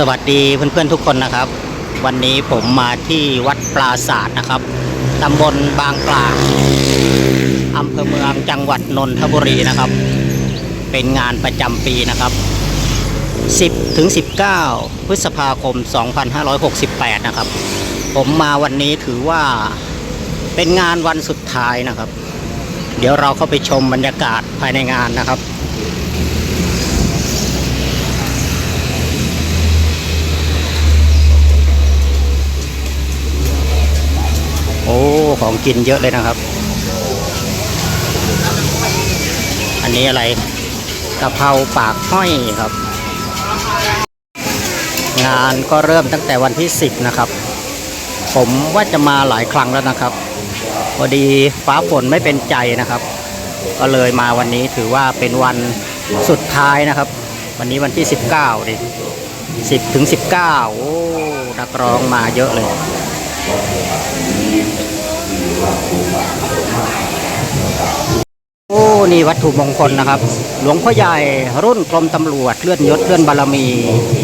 สวัสดีเพื่อนๆทุกคนนะครับ วันนี้ผมมาที่วัดปราศาสตร์นะครับตำบลบางกลางอำเภอเมืองจังหวัดนนทบุรีนะครับ เป็นงานประจำปีนะครับ 10ถึง19 พฤษภาคม 2568 นะครับ ผมมาวันนี้ถือว่าเป็นงานวันสุดท้ายนะครับ เดี๋ยวเราเข้าไปชมบรรยากาศภายในงานนะครับ โอ้ ของกินเยอะเลยนะครับ อันนี้อะไรกะเพราปากห้อยครับ งานก็เริ่มตั้งแต่วันที่ 10 นะครับ ผมว่าจะมาหลายครั้งแล้วนะครับ พอดีฟ้าฝนไม่เป็นใจนะครับ ก็เลยมาวันนี้ถือว่าเป็นวันสุดท้ายนะครับ วันนี้วันที่ 19ดิ10 ถึง 19 โอ้นักร้องมาเยอะเลย โอ้นี่วัตถุมงคลนะครับ หลวงพ่อใหญ่รุ่นกรมตำรวจเลื่อนยศเลื่อนบารมี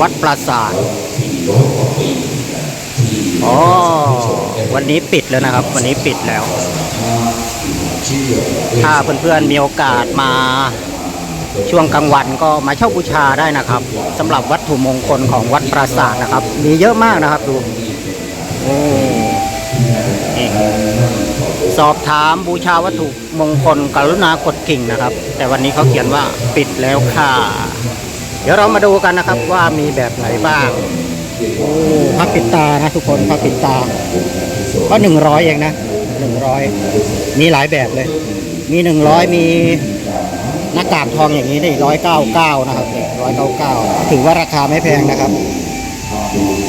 วัดปราสาทอ๋อวันนี้ปิดแล้วนะครับ วันนี้ปิดแล้ว ถ้าเพื่อนๆมีโอกาสมาช่วงกลางวันก็มาเช่าบูชาได้นะครับสำหรับวัตถุมงคลของวัดปราสาทนะครับ มีเยอะมากนะครับดูโอ้ สอบถามบูชาวัตถุมงคลกรุณากดกิ่งนะครับ แต่วันนี้เขาเขียนว่าปิดแล้วค่ะ เดี๋ยวเรามาดูกันนะครับว่ามีแบบไหนบ้างโอ้พระปิดตานะทุกคนพระปิดตา ก็หนึ่งร้อยเองนะหนึ่งร้อยมีหลายแบบเลย มีหนึ่งร้อยมีหน้ากากทองอย่างนี้ได้ร้อยเก้าเก้านะครับร้อยเก้าเก้าถือว่าราคาไม่แพงนะครับ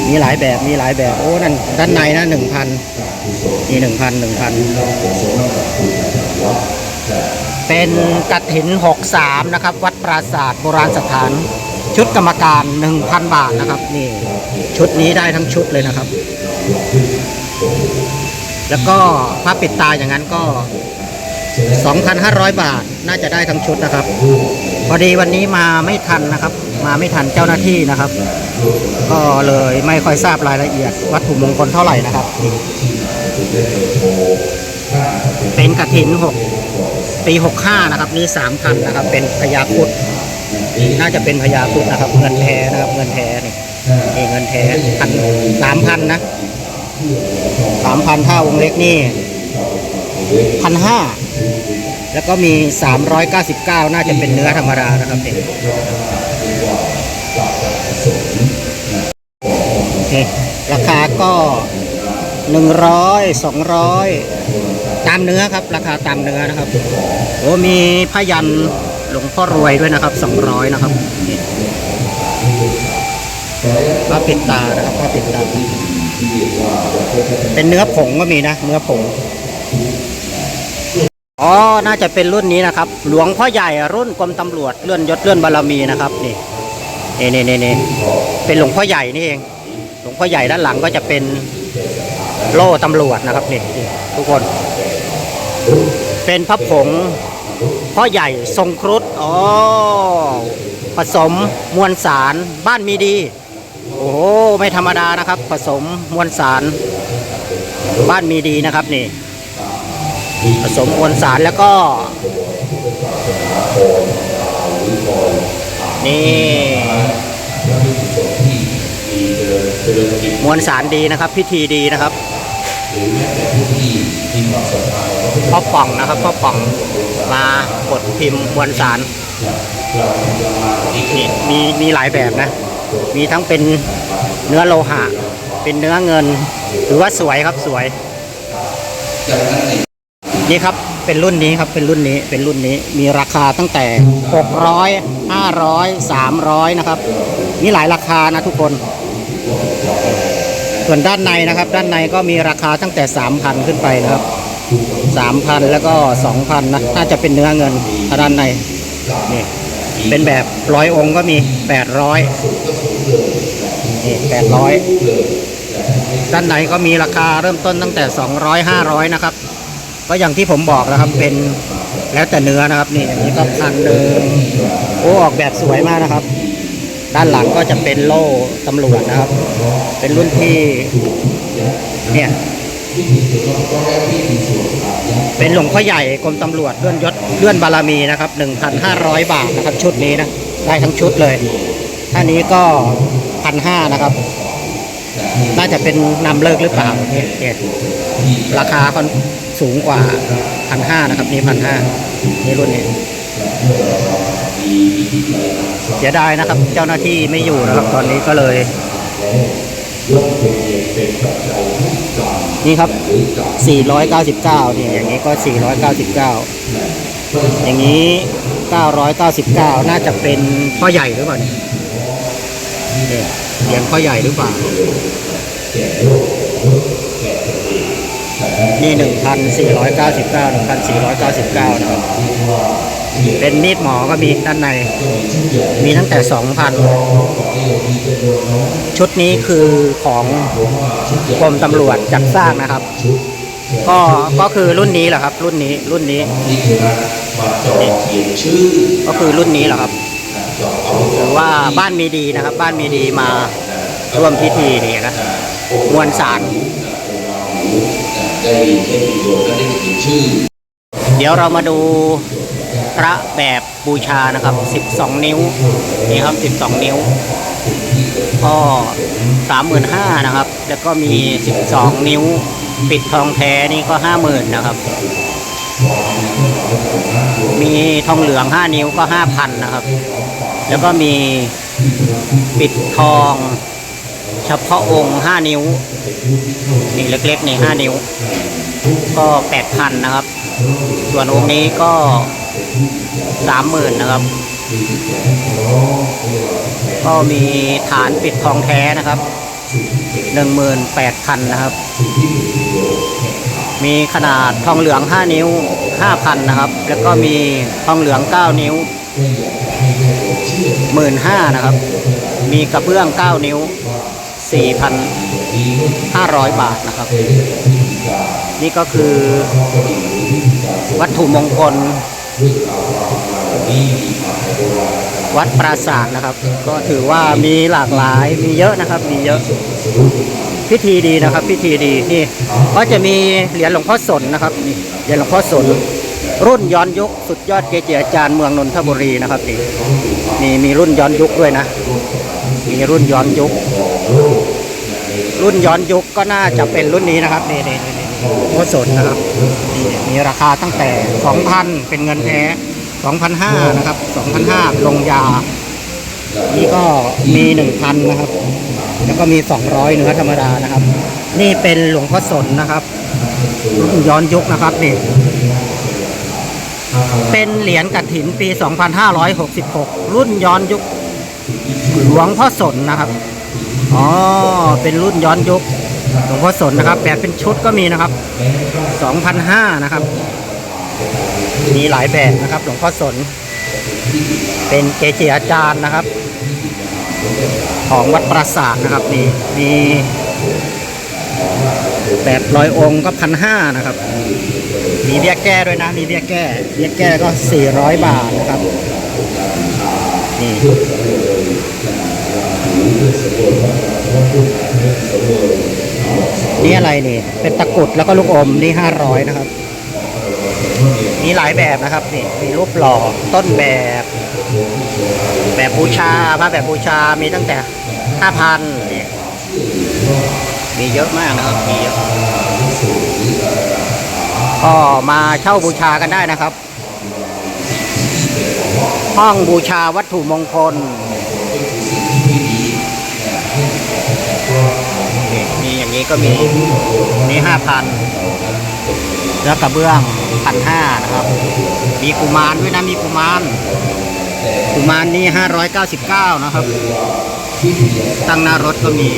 มีหลายแบบมีหลายแบบ โอ้นั่นด้านในนะหนึ่งพัน มีหนึ่งพันหนึ่งพันเป็นกระถินหกสามนะครับ วัดปราศาสตร์โบราณสถาน ชุดกรรมการหนึ่งพันบาทนะครับนี่ชุดนี้ได้ทั้งชุดเลยนะครับ แล้วก็ผ้าปิดตาอย่างนั้นก็ 2,500 บาทน่าจะได้ทั้งชุดนะครับ พอดีวันนี้มาไม่ทันนะครับ มาไม่ทันเจ้าหน้าที่นะครับ ก็เลยไม่ค่อยทราบรายละเอียด วัตถุมงคลเท่าไหร่นะครับ เป็นกระถิน6ปี65นะครับนี่3,000นะครับ เป็นพญาคุดน่าจะเป็นพญาคุดนะครับ เงินแท้นะครับ เงินแท้นี่นี่เงินแท้พันสามพันนะสามพันถ้าวงเล็กนี่ พันห้าแล้วก็มีสามร้อยเก้าสิบเก้าน่าจะเป็นเนื้อธรรมดานะครับเด็กโอเค ราคาก็หนึ่งร้อยสองร้อยตามเนื้อครับ ราคาตามเนื้อนะครับ โอ้มีพยันหลวงพ่อรวยด้วยนะครับสองร้อยนะครับนี่พระปิดตานะครับพระปิดตา เป็นเนื้อผงก็มีนะ เนื้อผง อ๋อ น่าจะเป็นรุ่นนี้นะครับ หลวงพ่อใหญ่รุ่นกรมตำรวจเลื่อนยศเลื่อนบารมีนะครับนี่นี่นี่นี่นี่เป็นหลวงพ่อใหญ่นี่เอง หลวงพ่อใหญ่ด้านหลังก็จะเป็นโล่ตำรวจนะครับนี่ทุกคน เป็นพระผงพ่อใหญ่ทรงครุฑอ๋อผสมมวลสารบ้านมีดี โอ้โหไม่ธรรมดานะครับ ผสมมวลสารบ้านมีดีนะครับนี่ ผสมมวลสารแล้วก็ นี่มวลสารดีนะครับ พิธีดีนะครับพ่อป่องนะครับพ่อป่องมากดพิมพ์มวลสารนี่มีมีหลายแบบนะ มีทั้งเป็นเนื้อโลหะ เป็นเนื้อเงิน ถือว่าสวยครับสวย นี่ครับเป็นรุ่นนี้ครับเป็นรุ่นนี้เป็นรุ่นนี้มีราคาตั้งแต่ 600 500 300 นะครับ มีหลายราคานะทุกคน ส่วนด้านในนะครับ ด้านในก็มีราคาตั้งแต่ 3,000 ขึ้นไปนะครับ 3,000 แล้วก็ 2,000 นะน่าจะเป็นเนื้อเงินด้านในนี่เป็นแบบร้อยองค์ก็มี 800นี่800 ด้านในก็มีราคาเริ่มต้นตั้งแต่ 200 500 นะครับ ก็อย่างที่ผมบอกแล้วครับเป็นแล้วแต่เนื้อนะครับ นี่อย่างนี้ก็พันหนึ่งโอ้ออกแบบสวยมากนะครับ ด้านหลังก็จะเป็นโล่ตำรวจนะครับ เป็นรุ่นที่เนี่ยเป็นหลวงพ่อใหญ่กรมตำรวจเลื่อนยศเลื่อนบารมีนะครับ 1,500 บาทนะครับ ชุดนี้นะได้ทั้งชุดเลยอันนี้ก็พันห้านะครับ น่าจะเป็นนำเลิกหรือเปล่าเนี่ยเนี่ยราคาค่อน สูงกว่าพันห้านะครับ นี่พันห้านี่รุ่นนี้เสียดายนะครับ เจ้าหน้าที่ไม่อยู่นะครับ ตอนนี้ก็เลย นี่ครับ 499 นี่ อย่างนี้ก็ 499 อย่างนี้ 999 น่าจะเป็นพ่อใหญ่หรือเปล่าเนี่ยเหรียญพ่อใหญ่หรือเปล่า นี่ 1,499 1,499 นะครับ เป็นมีดหมอก็มีด้านใน มีตั้งแต่ 2,000 ชุดนี้คือของกรมตำรวจจัดสร้างนะครับ ก็ก็คือรุ่นนี้แหละครับ รุ่นนี้รุ่นนี้ก็คือรุ่นนี้แหละครับหรือว่าบ้านมีดีนะครับ บ้านมีดีมาร่วมพิธีนี่นะมวลสาร ได้ได้ประโยชน์และได้เขียนชื่อ เดี๋ยวเรามาดูพระแบบบูชานะครับ 12 นิ้วนี่ครับ 12 นิ้ว ก็35,000นะครับ แล้วก็มี 12 นิ้ว ปิดทองแท้นี่ก็ 50,000นะครับ มีทองเหลือง 5 นิ้วก็ 5,000นะครับ แล้วก็มีปิดทอง เฉพาะองค์ 5 นิ้ว นี่เล็กๆนี่5นิ้ว ก็8,000นะครับ ส่วนองค์นี้ก็30,000นะครับ ก็มีฐานปิดทองแท้นะครับ18,000นะครับ มีขนาดทองเหลือง5นิ้ว5,000นะครับ แล้วก็มีทองเหลือง9นิ้ว15,000นะครับ มีกระเบื้อง9นิ้ว 4,500 บาทนะครับ นี่ก็คือวัตถุมงคล วัดปราสาทนะครับ ก็ถือว่ามีหลากหลายมีเยอะนะครับ มีเยอะพิธีดีนะครับ พิธีดีนี่ก็จะมีเหรียญหลวงพ่อสนนะครับนี่เหรียญหลวงพ่อสนรุ่นย้อนยุคสุดยอดเกจิอาจารย์เมืองนนทบุรีนะครับนี่มีมีรุ่นย้อนยุคด้วยนะ มีรุ่นย้อนยุค รุ่นย้อนยุคก็น่าจะเป็นรุ่นนี้นะครับนี่นี่นี่นี่หลวงพ่อสนนะครับนี่มีราคาตั้งแต่ 2,000 เป็นเงินแท้2,500นะครับ2,500ลงยา นี่ก็มี 1,000 นะครับ แล้วก็มี 200 เนื้อธรรมดานะครับ นี่เป็นหลวงพ่อสนนะครับรุ่นย้อนยุคนะครับนี่เป็นเหรียญกฐินปี 2566 รุ่นย้อนยุคหลวงพ่อสนนะครับ อ๋อ เป็นรุ่นย้อนยุคหลวงพ่อสนนะครับ แบบเป็นชุดก็มีนะครับ2,500นะครับ มีหลายแบบนะครับ หลวงพ่อสน เป็นเกจิอาจารย์นะครับ ของวัดปราสาทนะครับนี่มีแบบร้อยองค์ก็พันห้านะครับ มีเบี้ยแก้ด้วยนะ มีเบี้ยแก้ เบี้ยแก้ก็สี่ร้อยบาทนะครับ นี่ นี่อะไรนี่ เป็นตะกุดแล้วก็ลูกอมนี่ห้าร้อยนะครับ มีหลายแบบนะครับนี่มีรูปหล่อต้นแบบ แบบบูชาพระแบบบูชามีตั้งแต่ห้าพันนี่มีเยอะมากนะครับมีเยอะก็มาเช่าบูชากันได้นะครับ ห้องบูชาวัตถุมงคล นี้ก็มีนี่ห้าพันแล้วกระเบื้องพันห้านะครับ มีกุมารด้วยนะมีกุมารกุมารนี่ห้าร้อยเก้าสิบเก้านะครับ ตั้งหน้ารถก็มี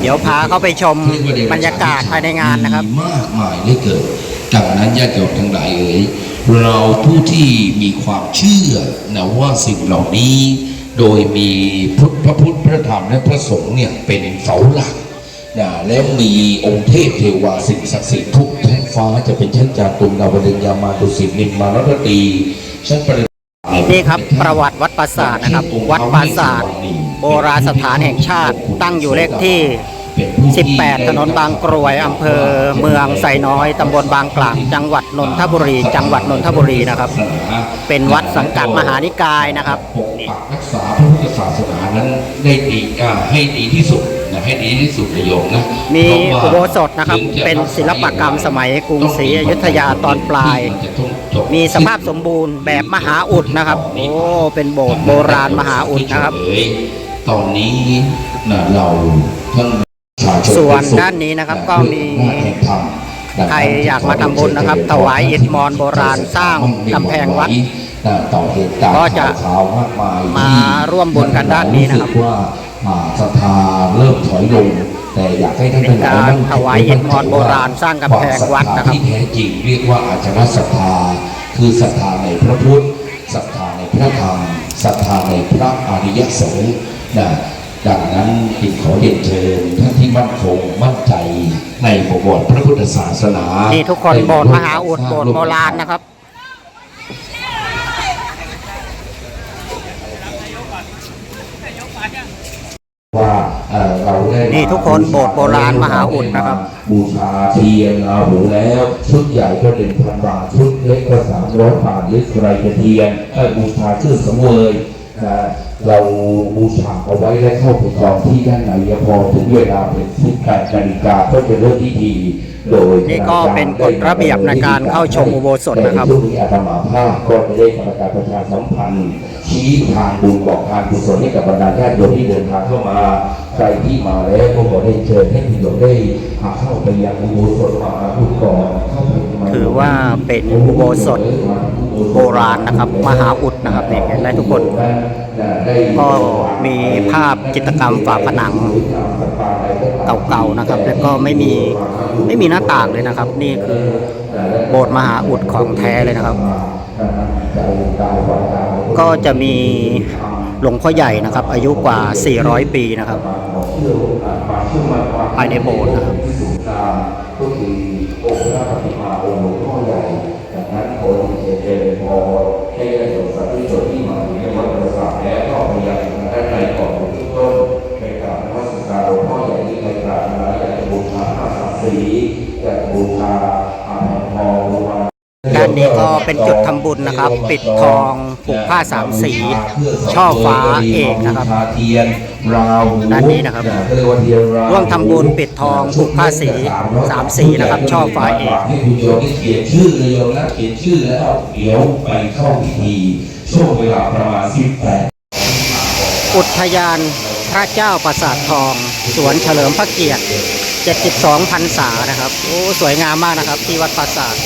เดี๋ยวพาเข้าไปชมบรรยากาศภายในงานนะครับ มากมายเหลือเกินดังนั้นญาติโยมทั้งหลายเอ๋ย เราผู้ที่มีความเชื่อนะว่าสิ่งเหล่านี้ โดยมีพุทธพระพุทธพระธรรมและพระสงฆ์เนี่ยเป็นเสาหลักนะแล้วมีองค์เทพเทวาสิ่งศักดิ์สิทธิ์ทุกทั้งฟ้าจะเป็นชั้นจาตุมดาวดึงยามาตุสินิมมารตตีชั้นประนี่ครับประวัติวัดปราสาทนะครับ วัดปราสาทโบราณสถานแห่งชาติตั้งอยู่เลขที่ 18 ถนนบางกรวยอำเภอเมืองไซน้อยตำบลบางกลาง จังหวัดนนทบุรี จังหวัดนนทบุรีนะครับ เป็นวัดสังกัดมหานิกายนะครับปกปักรักษาพระพุทธศาสนานั้นได้ดีอ่าให้ดีที่สุดนะให้ดีที่สุดนะโยมนะมีเพราะว่าอุโบสถนะครับถึงจะเป็นศิลปกรรมสมัยกรุงศรีอยุธยาตอนปลายที่มันจะต้องจบมีสภาพสมบูรณ์แบบมหาอุดนะครับ โอ้เป็นโบสถ์โบราณมหาอุดนะครับตอนนี้นะเราทั้งประชาชน ส่วนด้านนี้นะครับก็มีใครอยากมาทำบุญนะครับ ถวายอิฐมอนโบราณสร้างกำแพงวัดต่อเหตุการณ์ก็จะข่าวๆมากมายมาร่วมบุญกันด้านนี้นะครับสึกว่าอ่าศรัทธาเริ่มถอยลงแต่อยากให้ท่านทั้งหลายเป็นการถวายอิฐมอนโบราณสร้างกำแพงวัดนะครับวามศรัทธาที่แท้จริงเรียกว่าอาจารศรัทธาคือศรัทธาในพระพุทธศรัทธาในพระธรรมศรัทธาในพระอริยสงฆ์นะ ดังนั้นจึงขอเรียนเชิญท่านที่มั่นคงมั่นใจในประวัติพระพุทธศาสนานี่นี่ทุกคนโบสถ์มหาอุดโบสถ์โบราณนะครับว่าเอ่อเราได้มานี่ทุกคนโบสถ์โบราณมหาอุดนะครับ บูชาเทียนราหูแล้วชุดใหญ่ก็หนึ่งพันบาทชุดเล็กก็สามร้อยบาทหรือใครจะเทียนเอ่อบูชาเครื่องสังเวย นะเราบูชาเอาไว้และเข้าไปกองที่ด้านในอย่าพอถึงเวลาเป็นสิบแปดนาฬิกาก็จะเริ่มพิธีโดยนี่ก็เป็นกฎระเบียบในการเข้าชมอุโบสถนะครับในช่วงนี้อาตมาภาพก็จะได้ทำการประชาสัมพันธ์ชี้ทางบุญบอกทางกุศลให้กับบรรดาญาติโยมที่เดินทางเข้ามาใครที่มาแล้วก็ขอได้เชิญให้พี่โยมได้เข้าไปยังอุโบสถมาบุญก่อนเข้าไปในถือว่าเป็นอุโบสถ โบราณนะครับ มหาอุดนะครับนี่เห็นไหมทุกคน ก็มีภาพจิตรกรรมฝาผนังเก่าๆนะครับ แล้วก็ไม่มีไม่มีหน้าต่างเลยนะครับ นี่คือโบสถ์มหาอุดของแท้เลยนะครับ ก็จะมีหลวงพ่อใหญ่นะครับ อายุกว่า 400 ปีนะครับภายในโบสถ์นะครับ ให้ได้สมสัตว์ที่ชนที่มาถึงในวัดประสาทแล้วก็พยายามด้านในก่อนทุกต้นในการนมัสการหลวงพ่อใหญ่ที่ในกราบนาอยากจะบูชาผ้าสามสีอยากบูชาอาแผ่นทองบูชาด้านนี้ก็เป็นจุดทำบุญนะครับ ปิดทองผูกผ้าสามสี ช่อฟ้าเอกนะครับ ราวด้านนี้นะครับก็เรียกว่าเทียนราวร่วมทำบุญปิดทองผูกผ้าสีสามสีนะครับช่อฟ้าเอกให้คุณโยมที่เขียนชื่อเลยโยมนะเขียนชื่อแล้วเดี๋ยวไปเข้าพิธีช่วงเวลาประมาณ18อุทยานพระเจ้าปราสาททอง สวนเฉลิมพระเกียรติ 72พรรษานะครับ โอ้สวยงามมากนะครับ ที่วัดปราสาท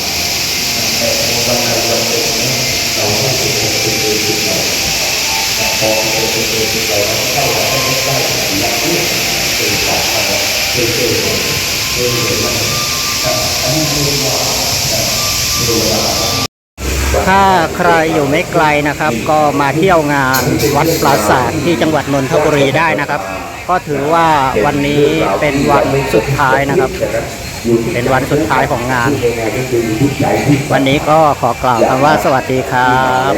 ถ้าใครอยู่ไม่ไกลนะครับ ก็มาเที่ยวงานวัดปราสาทที่จังหวัดนนทบุรีได้นะครับ ก็ถือว่าวันนี้เป็นวันสุดท้ายนะครับ เป็นวันสุดท้ายของงาน วันนี้ก็ขอกล่าวคำว่าสวัสดีครับ